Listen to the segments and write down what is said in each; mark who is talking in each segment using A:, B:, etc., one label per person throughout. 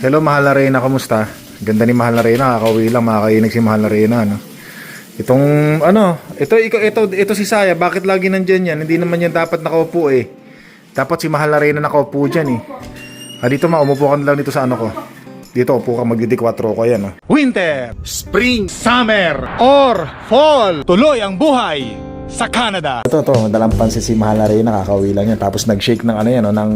A: Hello, Mahal na Reyna, kamusta? Ganda ni Mahal na Reyna, kakauwi lang, makakainig si Mahal na Reyna, no? Itong, ano, ito, ito, ito, ito si Saya, bakit lagi nandyan yan? Hindi naman yan dapat nakaupo eh. Dapat si Mahal na Reyna nakaupo dyan eh. Ah, dito ma, umupo ka lang dito sa ano ko. Dito, upo ka magdi 4 ko, yan, no?
B: Winter, Spring, Summer, or Fall. Tuloy ang buhay sa Canada.
A: Ito, ito, madalang pansin si Mahal na Reyna, kakauwi lang yan. Tapos nag-shake ng ano yan, no? ng,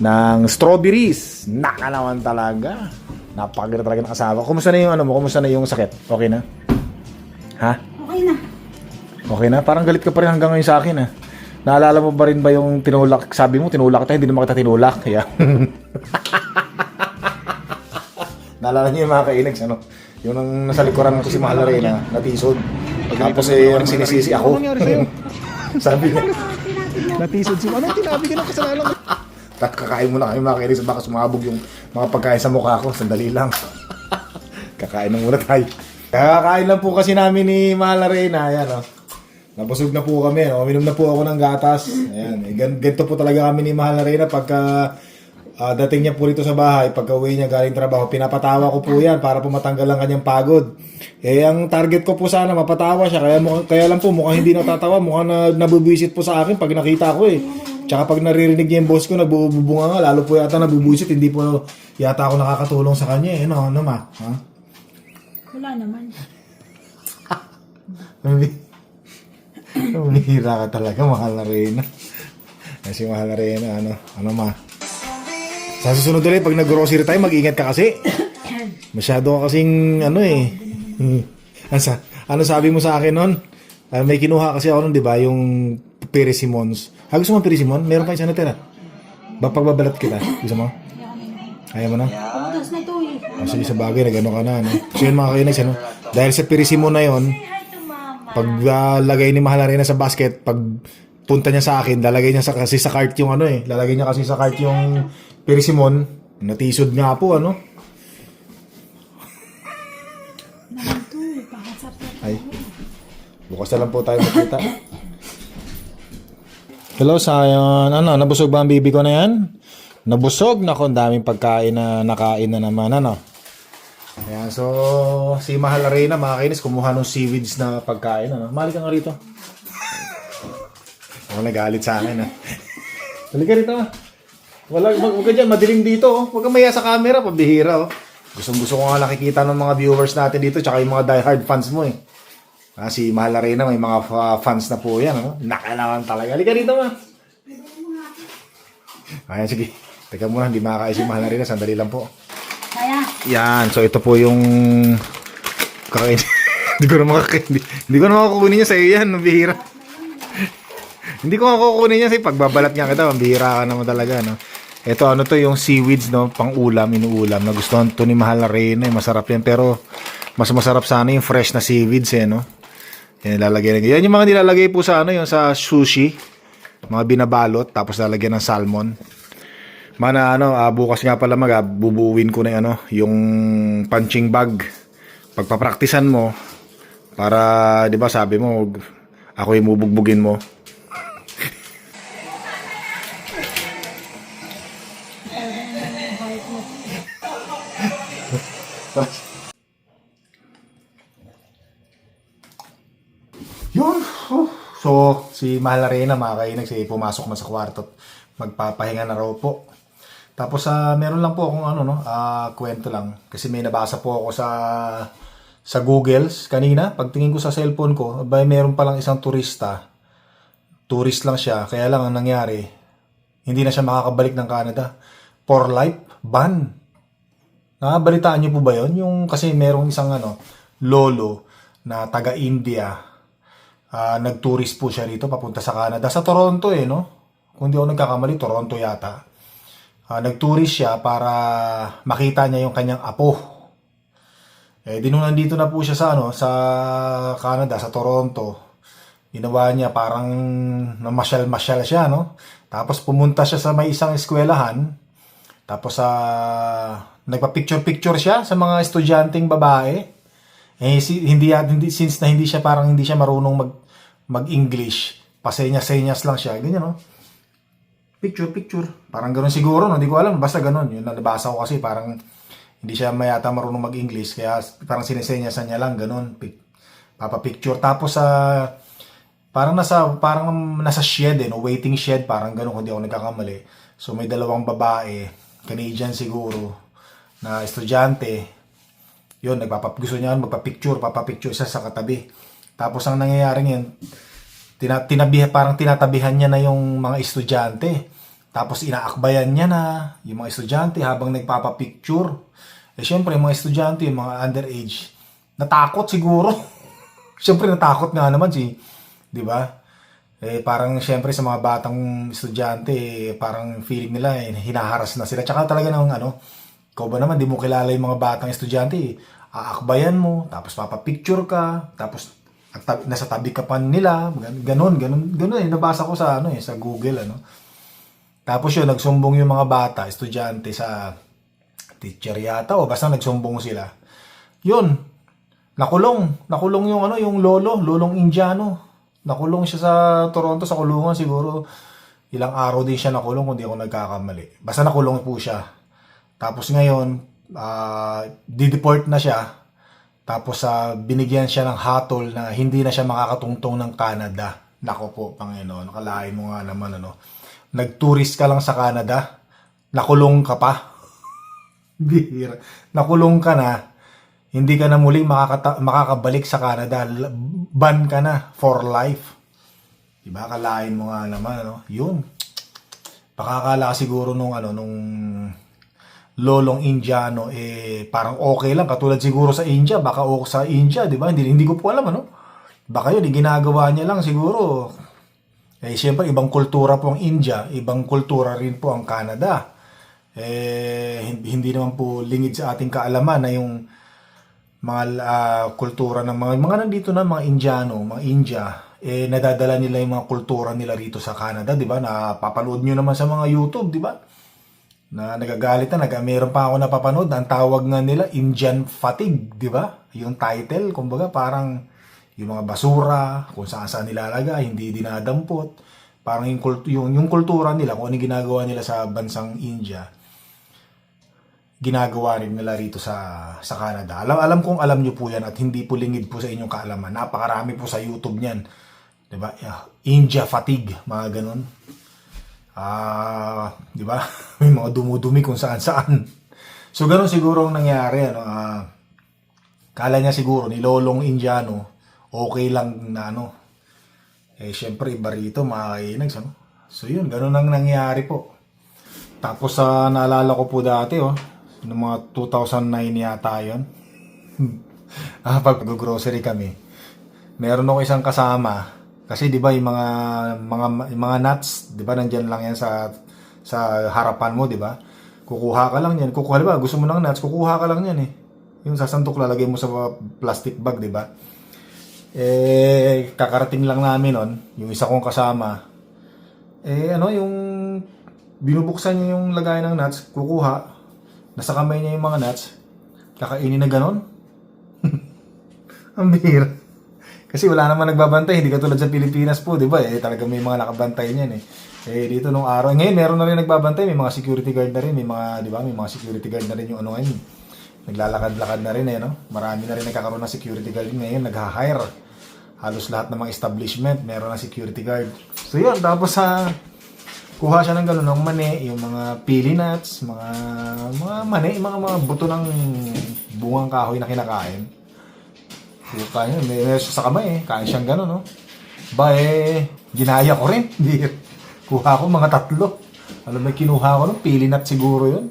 A: ng strawberries. Naka naman talaga. Napakaganda talaga ng asawa. Kumusta na yung ano mo? Kumusta na yung sakit? Okay na? Ha?
C: Okay na.
A: Okay na? Parang galit ka pa rin hanggang ngayon sa akin, ha? Naalala mo ba rin ba yung tinulak? Sabi mo, tinulak kita, hindi naman kita tinulak. Kaya... Naalala niyo yung mga kainags, ano? Yung nang nasa likuran ko si Mahal na Reyna, natisod. Tapos eh, ang sinisisi ako. Sabi niya,
B: Natisod si Anong tinabi ka ng kasalanan mo?
A: kakain mo na kami mga kainis, baka sumabog yung mga pagkain sa mukha ko. Sandali lang. Kakain na muna tayo. Kakain lang po kasi namin ni Mahal na Reyna. Ayan, oh. Nabusog na po kami. No? Uminom na po ako ng gatas. Ayan. Gan- ganito po talaga kami ni Mahal na Reyna pagka ah, dating niya po rito sa bahay, pagka uwi niya galing trabaho, pinapatawa ko po yan para po matanggal ang kanyang pagod. Eh, ang target ko po sana, mapatawa siya. Kaya, mukha- kaya lang po, mukhang hindi natatawa. Mukhang na, nabubwisit po sa akin pag nakita ko eh. Tsaka pag naririnig niya yung boss ko, nagbubunga nga, lalo po yata nabubwisit, hindi po yata ako nakakatulong sa kanya eh. Ano, ano ma? Ha?
C: Wala naman.
A: Umihira ka talaga, mahal na Reyna. Kasi mahal na Reyna, ano, ano ma? Sa susunod ulit, pag nag-grocery tayo, mag-ingat ka kasi. Masyado ka kasing, ano eh. ano, sa, ano sabi mo sa akin nun? Ah, may kinuha kasi ako nun, di ba? Yung Peresimons. Ah, gusto mo Peresimon? Meron pa isa na tira. Ba, pagbabalat kita. Gusto mo? Ayaw mo na?
C: Pagdas na to eh.
A: Oh, sige, sa bagay, nag-ano ka na, ano? So yun mga kainex, ano? Dahil sa Perisimo na yon pag ah, lagay ni Mahal Arena sa basket, pag punta niya sa akin, lalagay niya sa, kasi sa cart yung ano eh, lalagay niya kasi sa cart yung Perisimon, natisod nga po, ano?
C: Eh.
A: Ay, bukas na lang po tayo makita. Hello, Sayon. Ano, nabusog ba ang bibi ko na yan? Nabusog? Naku, ang daming pagkain na nakain na naman, ano? Ayan, so, si Mahal Arena, mga kainis, kumuha ng seaweeds na pagkain, ano? Mali ka nga rito. Ako nagalit sa akin, ah. Halika rito, ah. Wala, wag, wag ka dyan, madilim dito, oh. Huwag ka maya sa camera, pabihira, oh. Gustong gusto ko nga nakikita ng mga viewers natin dito, tsaka yung mga diehard fans mo, eh. Ah, si Mahal Arena, may mga fa- fans na po yan, oh. Nakalaman talaga. Halika rito, ma. Ayan, sige. Teka muna, hindi makakain si Mahal Arena, sandali lang po.
C: Kaya,
A: Yan, so ito po yung kakain. hindi ko na makakain. Hindi, hindi ko na makukunin niya sa iyo yan, bihira. hindi ko makukunin niya sa pagbabalat niya kita, bihira ka naman talaga, no. Ito ano to yung seaweeds no, pang ulam, inuulam. Nagustuhan to ni Mahal na Reyna, eh, masarap yan pero mas masarap sana yung fresh na seaweeds eh, no. Yan ilalagay na. Yan yung mga nilalagay po sa ano, yung sa sushi. Mga binabalot tapos lalagyan ng salmon. Mana ano, ah, bukas nga pala mag ah, bubuuin ko na yung, ano, yung punching bag. Pagpapraktisan mo para 'di ba sabi mo ako yung bubugbugin mo. Yun. Oh. So, si Mahal Arena, mga kainag, si pumasok na sa kwarto. at Magpapahinga na raw po. Tapos, sa meron lang po akong ano, no, ah, kwento lang. Kasi may nabasa po ako sa sa Google kanina. Pagtingin ko sa cellphone ko, abay, meron palang isang turista. Tourist lang siya. Kaya lang ang nangyari, hindi na siya makakabalik ng Canada. For life, ban. Nakabalitaan niyo po ba yon Yung kasi merong isang ano, lolo na taga-India Ah, nag-tourist po siya rito papunta sa Canada. Sa Toronto eh, no? Kung di ako nagkakamali, Toronto yata. Ah, nag-tourist siya para makita niya yung kanyang apo. Eh, di nung nandito na po siya sa, ano, sa Canada, sa Toronto, ginawa niya parang namasyal-masyal siya, no? Tapos pumunta siya sa may isang eskwelahan. Tapos sa nagpa-picture-picture siya sa mga estudyanteng babae. Eh, si, hindi, hindi, since na hindi siya parang hindi siya marunong mag, mag-English, pasenyas-senyas lang siya, ganyan, no? picture, picture. Parang gano'n siguro, no? hindi ko alam. Basta gano'n. Yun, nabasa ko kasi parang hindi siya mayata marunong mag-English. Kaya parang sinesenyasan niya lang, gano'n. Pic- Papa-picture. Tapos sa... parang nasa parang nasa shed eh, no? waiting shed parang gano'n kung di ako nagkakamali. So may dalawang babae, Canadian siguro, na estudyante. Yun, nagpapap gusto niya magpa-picture, papapicture siya sa katabi. Tapos ang nangyayari ngayon, tina, tinabi, parang tinatabihan niya na yung mga estudyante. Tapos inaakbayan niya na yung mga estudyante habang nagpapapicture. Eh syempre, yung mga estudyante, yung mga underage, natakot siguro. syempre natakot nga naman si, 'di ba? Eh parang syempre sa mga batang estudyante, eh, parang feeling nila eh, hinaharas na sila. Tsaka talaga ng ano, ikaw ba naman, di mo kilala yung mga batang estudyante, eh. aakbayan mo, tapos papapicture ka, tapos nasa tabi ka pa nila, gan- ganun, ganun, ganun eh, nabasa ko sa ano eh, sa Google ano. Tapos yun, nagsumbong yung mga bata, estudyante sa teacher yata o basta nagsumbong sila. Yun, nakulong, nakulong yung ano, yung lolo, lolong Indiano. Nakulong siya sa Toronto sa kulungan siguro ilang araw din siya nakulong kung di ako nagkakamali. Basta nakulong po siya. Tapos ngayon, ah, dideport na siya. Tapos sa binigyan siya ng hatol na hindi na siya makakatungtong ng Canada. Nako po, Panginoon, nakalain mo nga naman ano. Nagtourist ka lang sa Canada, nakulong ka pa. Bihira. Nakulong ka na, hindi ka na muling makakata- makakabalik sa Canada. Ban ka na for life. Diba? Kalain mo nga naman, ano? Yun. Pakakala ka siguro nung ano, nung lolong Indiano, eh, parang okay lang. Katulad siguro sa India, baka o sa India, di ba? Hindi, hindi ko po alam, ano? Baka yun, ginagawa niya lang siguro. Eh, siyempre, ibang kultura po ang India, ibang kultura rin po ang Canada. Eh, hindi, naman po lingid sa ating kaalaman na yung mga ah, kultura ng mga mga nandito na mga Indiano, mga India, eh nadadala nila yung mga kultura nila rito sa Canada, 'di ba? Napapanood niyo naman sa mga YouTube, 'di ba? Na nagagalit na, nag meron pa ako napapanood, ang tawag nga nila Indian fatigue, 'di ba? Yung title, kumbaga parang yung mga basura, kung saan saan nilalagay, hindi dinadampot. Parang yung, kult- yung, yung kultura nila, kung ano yung ginagawa nila sa bansang India, ginagawa rin nila rito sa sa Canada. Alam alam kong alam niyo po 'yan at hindi po lingid po sa inyong kaalaman. Napakarami po sa YouTube niyan. 'Di ba? Yeah. India fatigue, mga ganun. Ah, 'di ba? May mga dumudumi kung saan-saan. So ganun siguro ang nangyari ano. ah, kala niya siguro ni Lolong Indiano okay lang na ano. Eh syempre iba rito makakainags ano. So yun, ganun ang nangyari po. Tapos sa naalala ko po dati, oh, noong mga 2009 yata yun. ah, pag grocery kami, meron ako isang kasama. Kasi 'di ba yung mga mga yung mga nuts, 'di ba nandiyan lang yan sa sa harapan mo, 'di ba? Kukuha ka lang yan. Kukuha, 'di ba? Gusto mo ng nuts, kukuha ka lang yan eh. Yung sasantok lalagay mo sa plastic bag, 'di ba? Eh kakarating lang namin nun, yung isa kong kasama. Eh ano, yung binubuksan niya yung lagay ng nuts, kukuha, nasa kamay niya yung mga nuts, kakainin na ganon. Ang bihira. Kasi wala naman nagbabantay, hindi katulad sa Pilipinas po, di ba? Eh, talaga may mga nakabantay niyan eh. Eh, dito nung araw, ngayon meron na rin nagbabantay, may mga security guard na rin, may mga, di ba, may mga security guard na rin yung ano ngayon. Naglalakad-lakad na rin eh, no? Marami na rin nagkakaroon ng security guard ngayon, nag-hire. Halos lahat ng mga establishment, meron na security guard. So yun, tapos sa kuha siya ng gano'n ng mani, yung mga pili nuts, mga mga mani, mga mga buto ng bungang kahoy na kinakain. Yung kain, may, may sa kamay eh, kain siyang gano'n, no? Ba eh, ginaya ko rin. Hindi, kuha ko mga tatlo. Alam mo, kinuha ko nung pili nut siguro yun.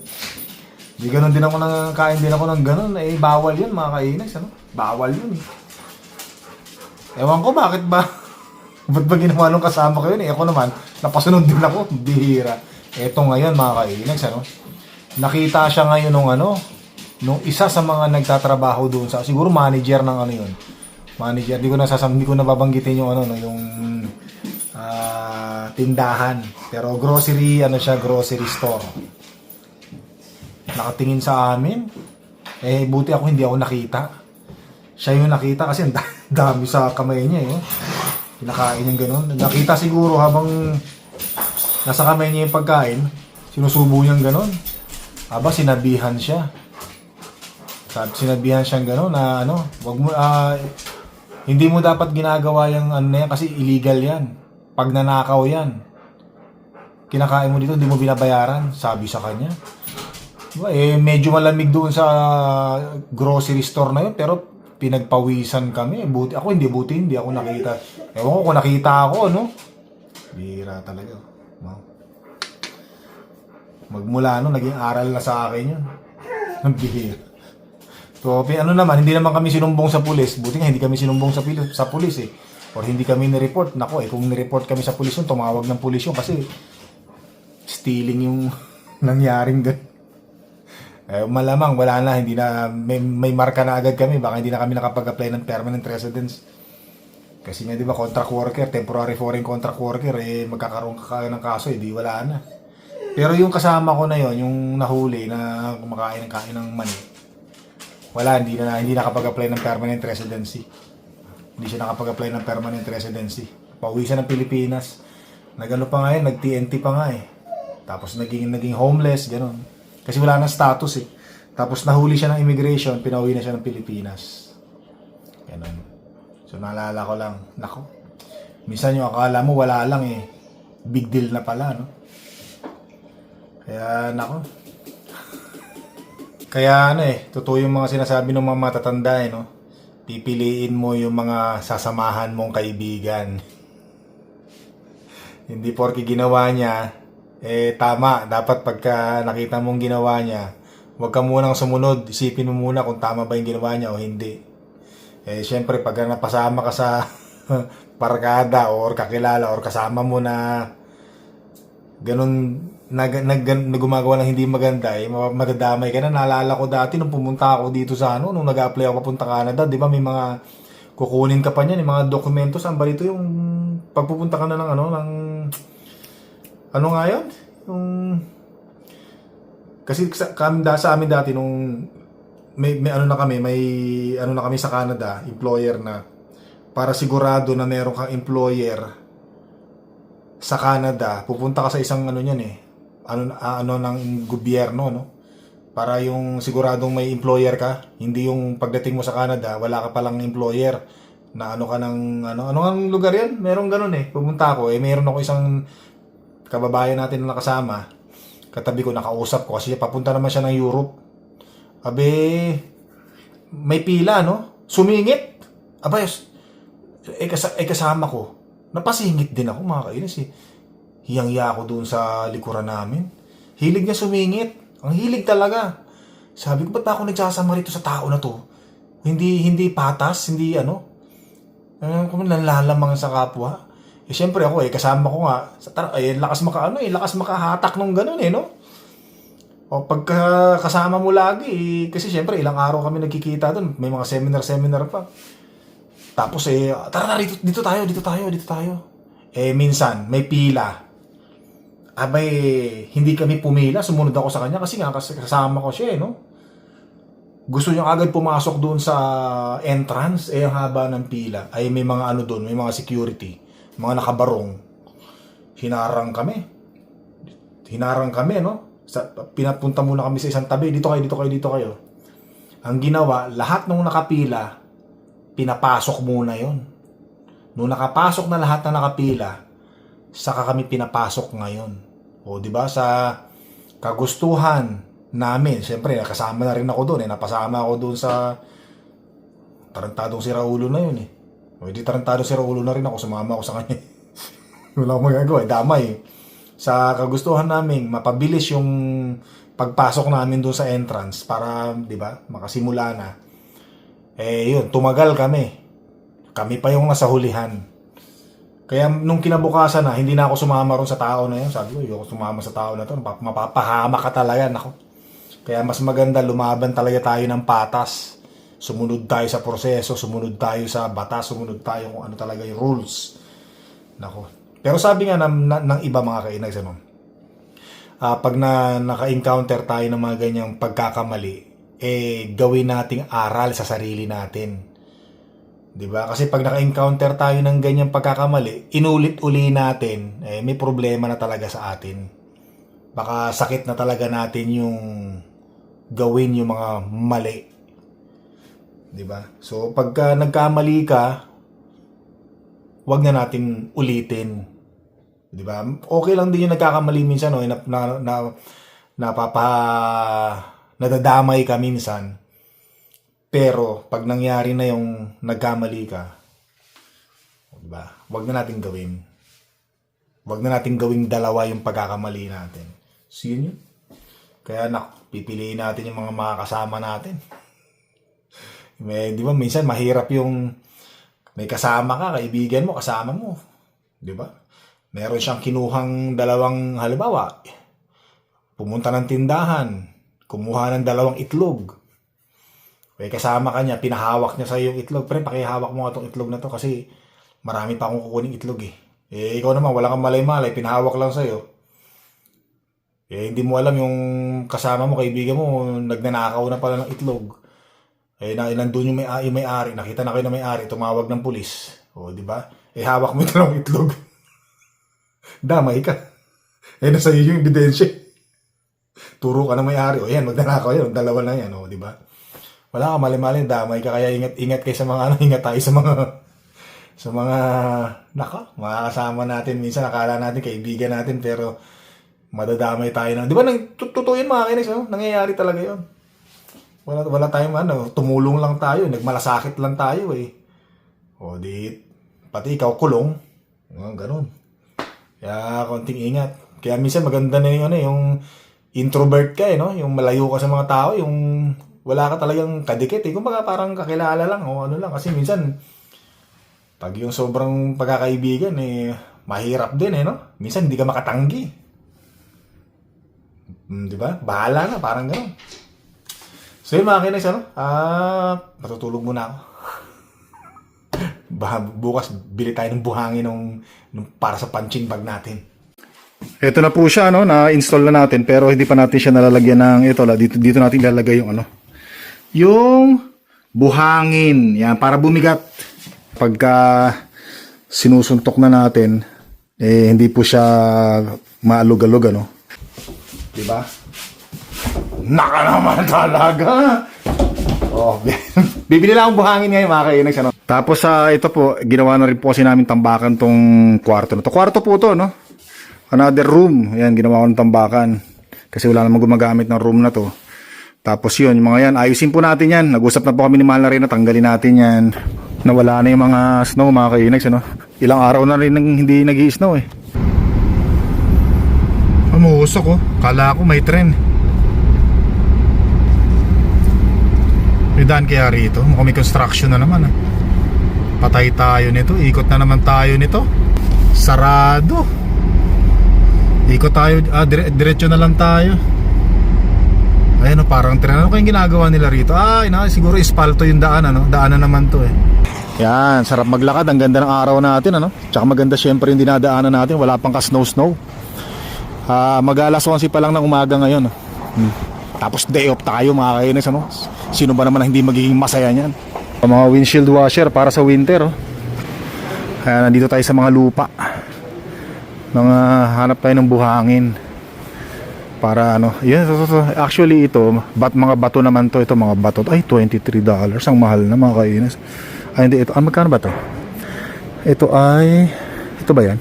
A: Di ganun din ako nang kain din ako ng ganun. Eh, bawal yun mga kainis, ano? Bawal yun. Ewan ko bakit ba? Ba't ba ginawa nung kasama ko yun? Eh, ako naman, napasunod din ako. Bihira. Eto ngayon, mga kainags, ano? Nakita siya ngayon nung ano, nung isa sa mga nagtatrabaho doon sa, siguro manager ng ano yun. Manager, di ko nasasam, di ko nababanggitin yung ano, no, yung ah, tindahan. Pero grocery, ano siya, grocery store. Nakatingin sa amin. Eh, buti ako hindi ako nakita. Siya yung nakita kasi ang da- dami sa kamay niya eh. Kinakain yung ganun. Nakita siguro habang nasa kamay niya yung pagkain, sinusubo niyang ganon. Aba, sinabihan siya. Sabi, sinabihan siyang gano'n na ano, wag mo, ah, hindi mo dapat ginagawa yung ano na yan kasi illegal yan. Pag nanakaw yan, kinakain mo dito, hindi mo binabayaran, sabi sa kanya. Diba, eh, medyo malamig doon sa grocery store na yun, pero pinagpawisan kami. Buti, ako hindi, buti hindi ako nakita. Ewan ko kung nakita ako, no? Bira talaga. Wow. Magmula no, naging aral na sa akin yun. Ang bihira. So, ano naman, hindi naman kami sinumbong sa pulis. Buti nga, hindi kami sinumbong sa, pili- sa pulis eh. Or hindi kami nireport. Nako eh, kung nireport kami sa pulis yun, tumawag ng pulis yun kasi stealing yung nangyaring doon. Eh, malamang, wala na, hindi na, may, may marka na agad kami. Baka hindi na kami nakapag-apply ng permanent residence. Kasi nga, di ba, contract worker, temporary foreign contract worker, eh, magkakaroon ka ng kaso, eh, wala na. Pero yung kasama ko na yon yung nahuli na kumakain ng kain ng mani, wala, hindi na hindi nakapag-apply ng permanent residency. Hindi siya nakapag-apply ng permanent residency. Pauwi siya ng Pilipinas. Nagano pa nga yun, nag-TNT pa nga eh. Tapos naging naging homeless, ganun. Kasi wala nang status eh. Tapos nahuli siya ng immigration, pinauwi na siya ng Pilipinas. Ganun. So naalala ko lang, nako. Minsan yung akala mo wala lang eh. Big deal na pala, no? Kaya, nako. Kaya ano eh, totoo yung mga sinasabi ng mga matatanda eh, no? Pipiliin mo yung mga sasamahan mong kaibigan. Hindi porke ginawa niya, eh tama. Dapat pagka nakita mong ginawa niya, huwag ka munang sumunod. Isipin mo muna kung tama ba yung ginawa niya o hindi. Eh syempre, pag napasama ka sa parkada or kakilala or kasama mo na ganun nag, nag, na gumagawa ng hindi maganda eh, ma- madadamay ka na. Naalala ko dati nung pumunta ako dito sa ano, nung nag-apply ako papunta Canada, di ba may mga kukunin ka pa niyan, yung mga dokumento, saan ba dito yung pagpupunta ka na ng ano, ng ano nga yun? Yung kasi sa, kami, sa amin dati nung may, may ano na kami, may ano na kami sa Canada, employer na para sigurado na meron kang employer sa Canada, pupunta ka sa isang ano niyan eh, ano ano ng gobyerno no. Para yung siguradong may employer ka, hindi yung pagdating mo sa Canada, wala ka palang employer na ano ka ng ano ano ang lugar yan? Merong ganun eh. Pumunta ako eh, meron ako isang kababayan natin na nakasama. Katabi ko nakausap ko kasi papunta naman siya ng Europe. Abe, may pila no? Sumingit. Abay, eh, eh kasama ko. Napasingit din ako mga kainis eh. Hiyang-hiya ako doon sa likuran namin. Hilig niya sumingit. Ang hilig talaga. Sabi ko, ba't ako nagsasama rito sa tao na to? Hindi, hindi patas, hindi ano. Ano kung nanlalamang sa kapwa. Eh, syempre ako eh, kasama ko nga. Sa eh, lakas maka, ano eh, lakas makahatak nung ganun eh, no? O pagka kasama mo lagi, eh, kasi syempre ilang araw kami nagkikita doon. May mga seminar-seminar pa. Tapos eh, tara na, dito, dito tayo, dito tayo, dito tayo. Eh, minsan, may pila. Abay, hindi kami pumila, sumunod ako sa kanya kasi nga kas- kasama ko siya eh, no? Gusto niya agad pumasok doon sa entrance, eh, ang haba ng pila. Ay, may mga ano doon, may mga security, mga nakabarong. Hinarang kami. Hinarang kami, no? Sa, pinapunta muna kami sa isang tabi, dito kayo, dito kayo, dito kayo. Ang ginawa, lahat ng nakapila, pinapasok muna yon. Nung nakapasok na lahat na nakapila, saka kami pinapasok ngayon. O, di ba sa kagustuhan namin, siyempre, nakasama na rin ako doon, eh. Napasama ako doon sa tarantadong si Raulo na yun, eh. O, di tarantado si Raulo na rin ako, sumama ako sa kanya. Wala akong magagawa, eh. damay, eh. Sa kagustuhan namin, mapabilis yung pagpasok namin doon sa entrance para, di ba, makasimula na. Eh, yun, tumagal kami. Kami pa yung nasa hulihan. Kaya nung kinabukasan na, hindi na ako sumama ron sa tao na yun. Sabi ko, ayoko sumama sa tao na to. Mapa- Mapapahama ka talaga. Nako. Kaya mas maganda, lumaban talaga tayo ng patas. Sumunod tayo sa proseso, sumunod tayo sa batas, sumunod tayo kung ano talaga yung rules. Nako. Pero sabi nga ng, ng, ng iba mga kainags, ano, ah, pag na naka-encounter tayo ng mga ganyang pagkakamali, eh gawin nating aral sa sarili natin. 'Di ba? Kasi pag naka-encounter tayo ng ganyang pagkakamali, inulit-uli natin, eh, may problema na talaga sa atin. Baka sakit na talaga natin yung gawin yung mga mali. 'Di ba? So pagka nagkamali ka, wag na natin ulitin. 'Di ba? Okay lang din yung nagkakamali minsan no, na, na, na napapa nadadamay ka minsan. Pero pag nangyari na yung nagkamali ka, 'di ba? Wag na natin gawin. Wag na natin gawing dalawa yung pagkakamali natin. So yun yun. Kaya nak, pipiliin natin yung mga makakasama natin. May, di ba, minsan mahirap yung may kasama ka, kaibigan mo, kasama mo. Di ba? Meron siyang kinuhang dalawang, halimbawa, pumunta ng tindahan, kumuha ng dalawang itlog. May kasama ka niya, pinahawak niya sa yung itlog. Pre, pakihawak mo nga itong itlog na to kasi marami pa akong kukuning itlog eh. Eh, ikaw naman, wala kang malay-malay, pinahawak lang sa'yo. Eh, hindi mo alam yung kasama mo, kaibigan mo, nagnanakaw na pala ng itlog. Eh, na, nandun yung may, yung may-ari, nakita na kayo na may-ari, tumawag ng pulis. O, di ba? Eh, hawak mo ito ng itlog. Damay ka. Eh, nasa iyo yung ebidensya. Turo ka na may-ari. O, yan, magnanakaw yan. Dalawa na yan, o, di ba? Wala ka mali-mali, damay ka. Kaya ingat-ingat kayo sa mga, ano, ingat tayo sa mga, sa mga, naka, mga kasama natin. Minsan, akala natin, kaibigan natin, pero, madadamay tayo na. Di ba, nang, totoo yun mga kinis, no? nangyayari talaga yun. Wala, wala tayong ano, tumulong lang tayo, nagmalasakit lang tayo eh. O di, pati ikaw kulong. O, ganun. Kaya konting ingat. Kaya minsan maganda na yung ano, yung introvert ka eh, no? Yung malayo ka sa mga tao, yung wala ka talagang kadikit eh. Kumbaga parang kakilala lang o ano lang. Kasi minsan, pag yung sobrang pagkakaibigan eh, mahirap din eh, no? Minsan hindi ka makatanggi. Hmm, di ba? Bahala na, parang gano'n. So yun mga kinis, ano? Ah, matutulog muna ako. Bah, bukas bili tayo ng buhangin nung, nung para sa punching bag natin.
B: Ito na po siya, no? Na-install na natin, pero hindi pa natin siya nalalagyan ng ito. Dito, dito natin ilalagay yung ano. Yung buhangin. Yan, para bumigat. Pagka sinusuntok na natin, eh, hindi po siya maalog-alog, ano?
A: Di ba? Naka naman talaga! Oh, bibili lang akong buhangin ngayon mga kainags, ano?
B: Tapos sa ito po, ginawa na rin po kasi namin tambakan tong kwarto na to. Kwarto po to, no? Another room. Ayan, ginawa ko ng tambakan. Kasi wala namang gumagamit ng room na to. Tapos yun, mga yan, ayusin po natin yan. Nag-usap na po kami ni Mahal na rin na tanggalin natin yan. Nawala na yung mga snow, mga kainags, ano? Ilang araw na rin hindi nag snow eh. Umuusok oh. Kala ko may tren. May daan kaya rito. Mukhang may construction na naman. Ah. Patay tayo nito. Ikot na naman tayo nito. Sarado. Ikot tayo. Ah, dire- diretso na lang tayo. Ayun oh, parang tren. Ano kayong ginagawa nila rito? Ah, ina, siguro ispalto yung daan. Ano? Daanan naman to eh. Yan, sarap maglakad. Ang ganda ng araw natin. Ano? Tsaka maganda syempre yung dinadaanan natin. Wala pang ka-snow-snow. Ah, mag-alas 11 pa lang ng umaga ngayon. Hmm. Tapos day off tayo mga kainis ano. Sino ba naman hindi magiging masaya niyan? Mga windshield washer para sa winter oh. Kaya nandito tayo sa mga lupa. Mga hanap tayo ng buhangin. Para ano, to. actually ito, bat, mga bato naman to, ito mga bato, ay $23 dollars, ang mahal na mga kainis. Ay hindi, ito, ah, magkano ba to? Ito ay, ito ba yan?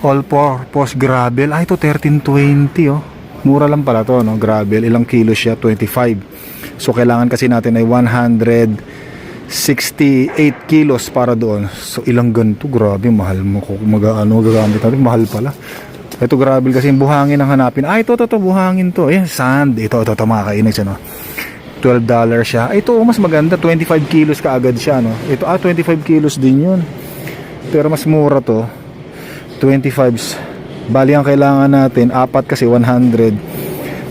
B: All purpose gravel. Ah, ito 1320 oh. Mura lang pala to, no? Gravel. Ilang kilo siya? 25. So, kailangan kasi natin ay 168 kilos para doon. So, ilang ganito? Grabe, mahal mo. Kung mag, ano, gagamit natin, mahal pala. Ito gravel kasi yung buhangin ang hanapin. Ah, ito, ito, ito, buhangin to. Ayan, sand. Ito, ito, ito, mga kainis, ano? 12 dollars siya. Ay, ito, oh, mas maganda. 25 kilos kaagad siya, no? Ito, ah, 25 kilos din yun. Pero mas mura to. 25s. Bali ang kailangan natin, apat kasi 100.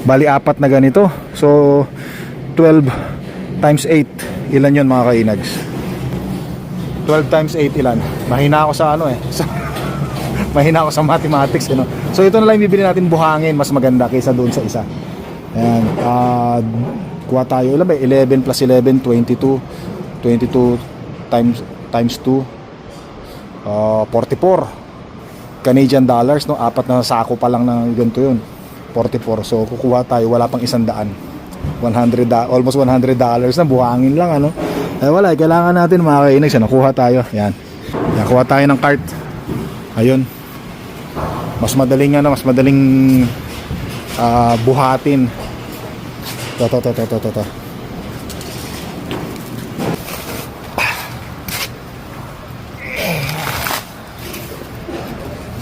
B: Bali apat na ganito. So 12 times 8. Ilan 'yon mga kainags? 12 times 8 ilan? Mahina ako sa ano eh. Sa, mahina ako sa mathematics, you know? So ito na lang bibili natin buhangin, mas maganda kaysa doon sa isa. Ayan, ah kuha tayo, ilan ba? 11 plus 11, 22. 22
A: times times 2 uh, 44 Canadian dollars no? Apat na sako pa lang ng ganito yun. 44 so kukuha tayo wala pang isang daan. 100 da- almost 100 dollars na buhangin lang ano? Eh wala kailangan natin mga kainags ano kuha tayo. Yan yan kuha tayo ng cart. Ayun mas madaling ano mas madaling ah, buhatin to to to to to to, to.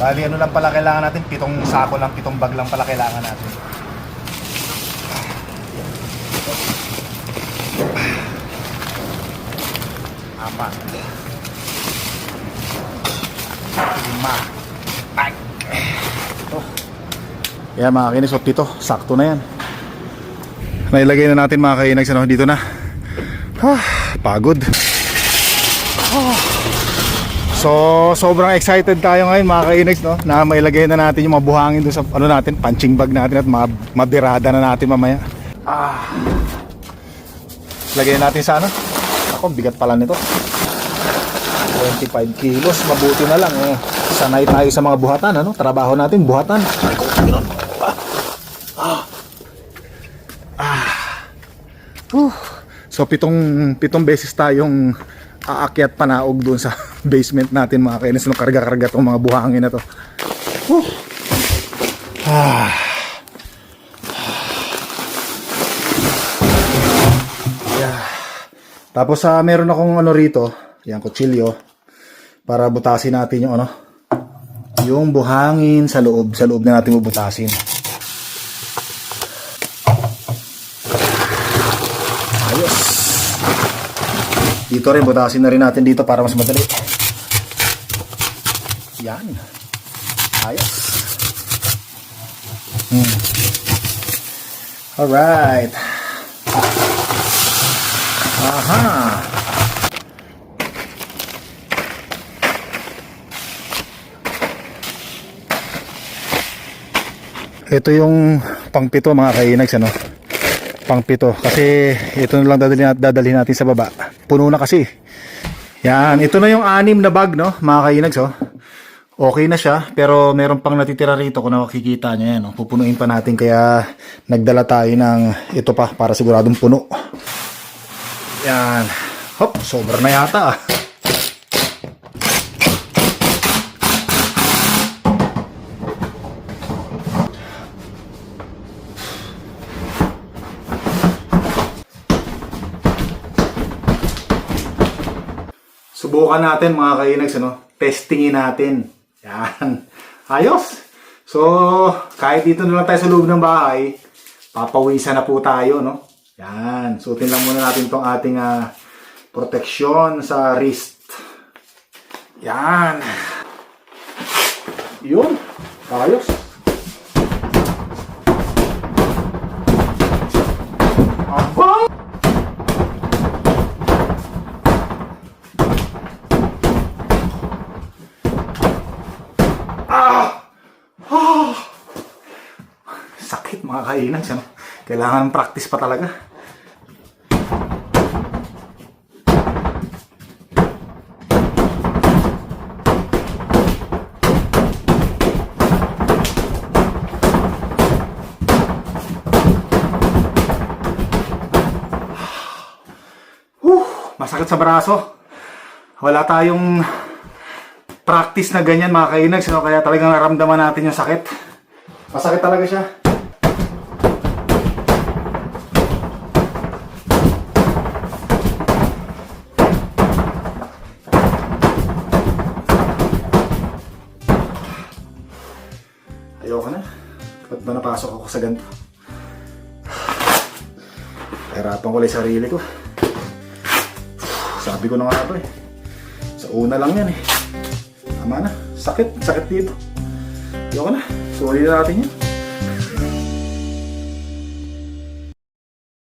A: Bali, ano lang pala kailangan natin? Pitong sako lang, pitong bag lang pala kailangan natin. Apat. Lima. Ay. Ito. Yan mga kinis, so pito. Sakto na yan. Nailagay na natin mga kainags, ano, dito na. Ah, pagod. So, sobrang excited tayo ngayon mga kainags, no? Na mailagay na natin yung mga buhangin doon sa ano natin, punching bag natin at mga na natin mamaya. Ah. Lagay natin sa ano? Ako, bigat pala nito. 25 kilos, mabuti na lang eh. Sanay tayo sa mga buhatan, ano? Trabaho natin, buhatan. Ah. Uh. So pitong pitong beses tayong aakyat panaog doon sa basement natin mga kainis nung karga-karga tong mga buhangin na to. Whew. Ah. Yeah. Tapos sa meron akong ano rito, yan kutsilyo para butasin natin yung ano yung buhangin sa loob, sa loob na natin bubutasin. Ayos. Dito rin, butasin na rin natin dito para mas madali. Yan. Ayos. Hmm. Alright. Aha. Ito yung pangpito mga kainags ano pangpito kasi ito na lang dadalhin, dadalhin natin sa baba. Puno na kasi. Yan ito na yung anim na bag no mga kainags oh. okay na siya pero meron pang natitira rito kung nakikita nyo yan oh. pupunuin pa natin kaya nagdala tayo ng ito pa para siguradong puno. Yan. Hop sobra na yata ah Subukan natin mga kainags, ano? Testingin natin. Yan. Ayos. So, kahit dito na lang tayo sa loob ng bahay, papawisan na po tayo, no? Yan. Suotin lang muna natin tong ating ah, proteksyon sa wrist. Yan. Yun. Ayos. Aba! Kainan siya. Kailangan ng practice pa talaga. Masakit sa braso. Wala tayong practice na ganyan mga kainags, no? kaya talagang naramdaman natin yung sakit. Masakit talaga siya. Ako sa ganito? Hirapan ko lang sarili ko. Sabi ko na nga ba eh. Sa una lang yan eh. Tama na. Sakit. Sakit dito. Ayoko na. Sorry na natin yan.